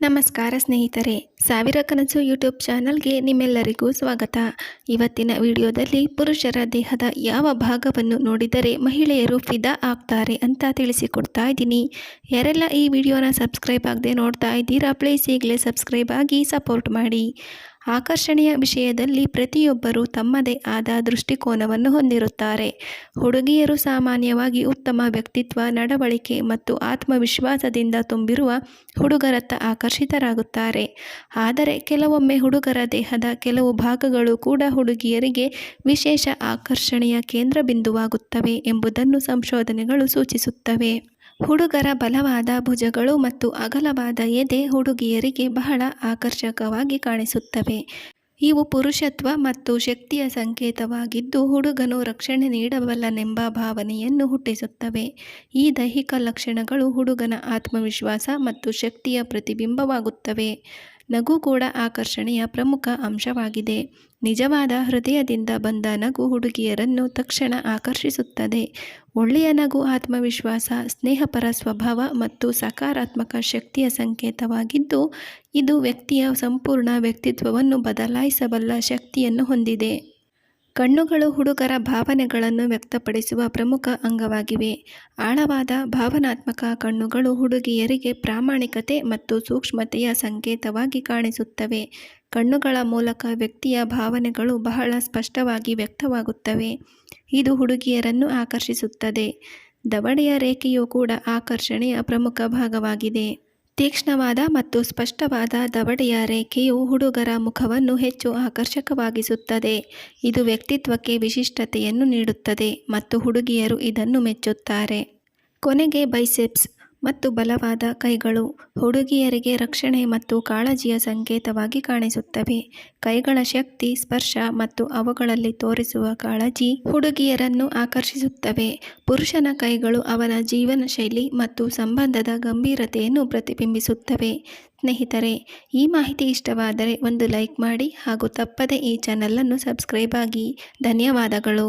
ನಮಸ್ಕಾರ ಸ್ನೇಹಿತರೆ, ಸಾವಿರ ಕನಸು ಯೂಟ್ಯೂಬ್ ಚಾನಲ್ಗೆ ನಿಮ್ಮೆಲ್ಲರಿಗೂ ಸ್ವಾಗತ. ಇವತ್ತಿನ ವಿಡಿಯೋದಲ್ಲಿ ಪುರುಷರ ದೇಹದ ಯಾವ ಭಾಗವನ್ನು ನೋಡಿದರೆ ಮಹಿಳೆಯರು ಫಿದಾ ಆಗ್ತಾರೆ ಅಂತ ತಿಳಿಸಿಕೊಡ್ತಾ ಇದ್ದೀನಿ. ಯಾರೆಲ್ಲ ಈ ವಿಡಿಯೋನ ಸಬ್ಸ್ಕ್ರೈಬ್ ಆಗದೆ ನೋಡ್ತಾ ಇದ್ದೀರಾ ಪ್ಲೀಸ್ ಈಗಲೇ ಸಬ್ಸ್ಕ್ರೈಬ್ ಆಗಿ ಸಪೋರ್ಟ್ ಮಾಡಿ. ಆಕರ್ಷಣೆಯ ವಿಷಯದಲ್ಲಿ ಪ್ರತಿಯೊಬ್ಬರೂ ತಮ್ಮದೇ ಆದ ದೃಷ್ಟಿಕೋನವನ್ನು ಹೊಂದಿರುತ್ತಾರೆ. ಹುಡುಗಿಯರು ಸಾಮಾನ್ಯವಾಗಿ ಉತ್ತಮ ವ್ಯಕ್ತಿತ್ವ, ನಡವಳಿಕೆ ಮತ್ತು ಆತ್ಮವಿಶ್ವಾಸದಿಂದ ತುಂಬಿರುವ ಹುಡುಗರತ್ತ ಆಕರ್ಷಿತರಾಗುತ್ತಾರೆ. ಆದರೆ ಕೆಲವೊಮ್ಮೆ ಹುಡುಗರ ದೇಹದ ಕೆಲವು ಭಾಗಗಳು ಕೂಡ ಹುಡುಗಿಯರಿಗೆ ವಿಶೇಷ ಆಕರ್ಷಣೆಯ ಕೇಂದ್ರ ಬಿಂದುವಾಗುತ್ತವೆ ಎಂಬುದನ್ನು ಸಂಶೋಧನೆಗಳು ಸೂಚಿಸುತ್ತವೆ. ಹುಡುಗರ ಬಲವಾದ ಭುಜಗಳು ಮತ್ತು ಅಗಲವಾದ ಎದೆ ಹುಡುಗಿಯರಿಗೆ ಬಹಳ ಆಕರ್ಷಕವಾಗಿ ಕಾಣಿಸುತ್ತವೆ. ಇವು ಪುರುಷತ್ವ ಮತ್ತು ಶಕ್ತಿಯ ಸಂಕೇತವಾಗಿದ್ದು ಹುಡುಗನು ರಕ್ಷಣೆ ನೀಡಬಲ್ಲನೆಂಬ ಭಾವನೆಯನ್ನು ಹುಟ್ಟಿಸುತ್ತವೆ. ಈ ದೈಹಿಕ ಲಕ್ಷಣಗಳು ಹುಡುಗನ ಆತ್ಮವಿಶ್ವಾಸ ಮತ್ತು ಶಕ್ತಿಯ ಪ್ರತಿಬಿಂಬವಾಗುತ್ತವೆ. ನಗು ಕೂಡ ಆಕರ್ಷಣೆಯ ಪ್ರಮುಖ ಅಂಶವಾಗಿದೆ. ನಿಜವಾದ ಹೃದಯದಿಂದ ಬಂದ ನಗು ಹುಡುಗಿಯರನ್ನು ತಕ್ಷಣ ಆಕರ್ಷಿಸುತ್ತದೆ. ಒಳ್ಳೆಯ ನಗು ಆತ್ಮವಿಶ್ವಾಸ, ಸ್ನೇಹಪರ ಸ್ವಭಾವ ಮತ್ತು ಸಕಾರಾತ್ಮಕ ಶಕ್ತಿಯ ಸಂಕೇತವಾಗಿದ್ದು, ಇದು ವ್ಯಕ್ತಿಯ ಸಂಪೂರ್ಣ ವ್ಯಕ್ತಿತ್ವವನ್ನು ಬದಲಾಯಿಸಬಲ್ಲ ಶಕ್ತಿಯನ್ನು ಹೊಂದಿದೆ. ಕಣ್ಣುಗಳು ಹುಡುಗರ ಭಾವನೆಗಳನ್ನು ವ್ಯಕ್ತಪಡಿಸುವ ಪ್ರಮುಖ ಅಂಗವಾಗಿವೆ. ಆಳವಾದ, ಭಾವನಾತ್ಮಕ ಕಣ್ಣುಗಳು ಹುಡುಗಿಯರಿಗೆ ಪ್ರಾಮಾಣಿಕತೆ ಮತ್ತು ಸೂಕ್ಷ್ಮತೆಯ ಸಂಕೇತವಾಗಿ ಕಾಣಿಸುತ್ತವೆ. ಕಣ್ಣುಗಳ ಮೂಲಕ ವ್ಯಕ್ತಿಯ ಭಾವನೆಗಳು ಬಹಳ ಸ್ಪಷ್ಟವಾಗಿ ವ್ಯಕ್ತವಾಗುತ್ತವೆ. ಇದು ಹುಡುಗಿಯರನ್ನು ಆಕರ್ಷಿಸುತ್ತದೆ. ದವಡೆಯ ರೇಖೆಯು ಕೂಡ ಆಕರ್ಷಣೆಯ ಪ್ರಮುಖ ಭಾಗವಾಗಿದೆ. ತೀಕ್ಷ್ಣವಾದ ಮತ್ತು ಸ್ಪಷ್ಟವಾದ ದವಡೆಯ ರೇಖೆಯು ಹುಡುಗರ ಮುಖವನ್ನು ಹೆಚ್ಚು ಆಕರ್ಷಕವಾಗಿಸುತ್ತದೆ. ಇದು ವ್ಯಕ್ತಿತ್ವಕ್ಕೆ ವಿಶಿಷ್ಟತೆಯನ್ನು ನೀಡುತ್ತದೆ ಮತ್ತು ಹುಡುಗಿಯರು ಇದನ್ನು ಮೆಚ್ಚುತ್ತಾರೆ. ಕೊನೆಗೆ ಬೈಸೆಪ್ಸ್. ಮತ್ತು ಬಲವಾದ ಕೈಗಳು ಹುಡುಗಿಯರಿಗೆ ರಕ್ಷಣೆ ಮತ್ತು ಕಾಳಜಿಯ ಸಂಕೇತವಾಗಿ ಕಾಣಿಸುತ್ತವೆ. ಕೈಗಳ ಶಕ್ತಿ, ಸ್ಪರ್ಶ ಮತ್ತು ಅವುಗಳಲ್ಲಿ ತೋರಿಸುವ ಕಾಳಜಿ ಹುಡುಗಿಯರನ್ನು ಆಕರ್ಷಿಸುತ್ತವೆ. ಪುರುಷನ ಕೈಗಳು ಅವನ ಜೀವನ ಶೈಲಿ ಮತ್ತು ಸಂಬಂಧದ ಗಂಭೀರತೆಯನ್ನು ಪ್ರತಿಬಿಂಬಿಸುತ್ತವೆ. ಸ್ನೇಹಿತರೆ, ಈ ಮಾಹಿತಿ ಇಷ್ಟವಾದರೆ ಒಂದು ಲೈಕ್ ಮಾಡಿ ಹಾಗೂ ತಪ್ಪದೆ ಈ ಚಾನಲನ್ನು ಸಬ್ಸ್ಕ್ರೈಬ್ ಆಗಿ. ಧನ್ಯವಾದಗಳು.